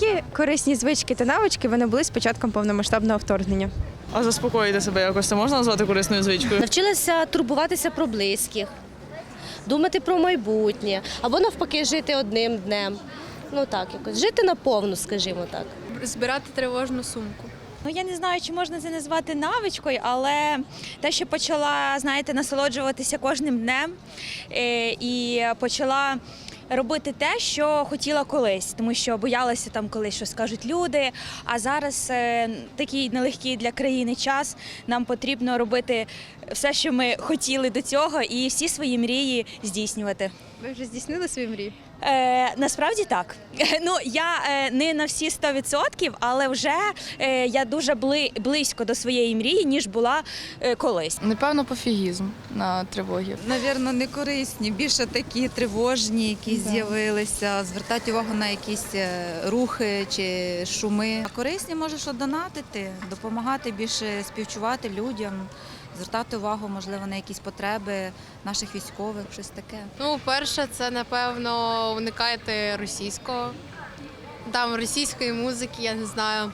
Які корисні звички та навички вони були з початком повномасштабного вторгнення? А заспокоїти себе якось це можна назвати корисною звичкою? Навчилася турбуватися про близьких, думати про майбутнє, або навпаки жити одним днем. Ну так, якось жити наповну, скажімо так. збирати тривожну сумку. Ну я не знаю, чи можна це назвати навичкою, але те, що почала, знаєте, насолоджуватися кожним днем е, і почала. Робити те, що хотіла колись, тому що боялася там колись, що скажуть люди. А зараз е, такий нелегкий для країни час. Нам потрібно робити все, що ми хотіли до цього, і всі свої мрії здійснювати. Ви вже здійснили свої мрії? Е, насправді так. Ну я е, не на всі 100%, але вже е, я дуже бли, близько до своєї мрії, ніж була е, колись. Напевно, пофігізм на тривогі. Навірно, не корисні, більше такі тривожні, якісь з'явилися, звертати увагу на якісь е, рухи чи шуми. А корисні може що донатити, допомагати більше співчувати людям, звертати увагу, можливо, на якісь потреби наших військових, щось таке. Ну, перше, це напевно уникайте російського. Там російської музики, я не знаю.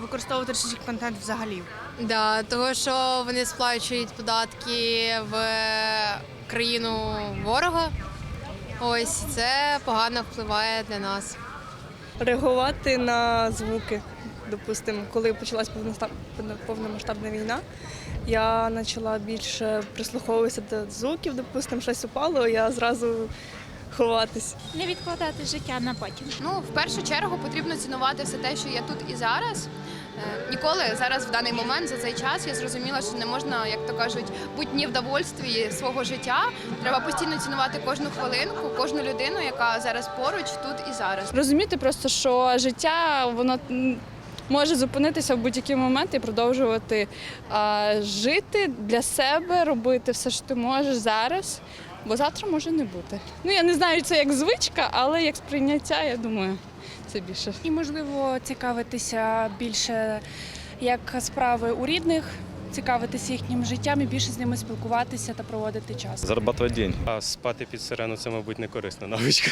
використовувати російський контент взагалі. Да, того, що вони сплачують податки в країну ворога. Ось це погано впливає для нас. Реагувати на звуки. Допустимо, коли почалась повномасштабна війна, я почала більше прислуховуватися до звуків, допустимо, щось упало, я зразу ховатись. Не відкладати життя на потім. Ну, в першу чергу потрібно цінувати все те, що я тут і зараз. Е, Ніколи зараз в даний момент за цей час я зрозуміла, що не можна, як то кажуть, бути ні в довольстві свого життя. Треба постійно цінувати кожну хвилинку, кожну людину, яка зараз поруч, тут і зараз. Розуміти просто, що життя воно може зупинитися в будь-який момент і продовжувати а, жити для себе, робити все, що ти можеш зараз, бо завтра може не бути. Ну я не знаю, це як звичка, але як сприйняття, я думаю, це більше. І можливо цікавитися більше як справи у рідних, цікавитися їхнім життям і більше з ними спілкуватися та проводити час. Зарабатувати день. А спати під сирену це, мабуть, не корисна навичка.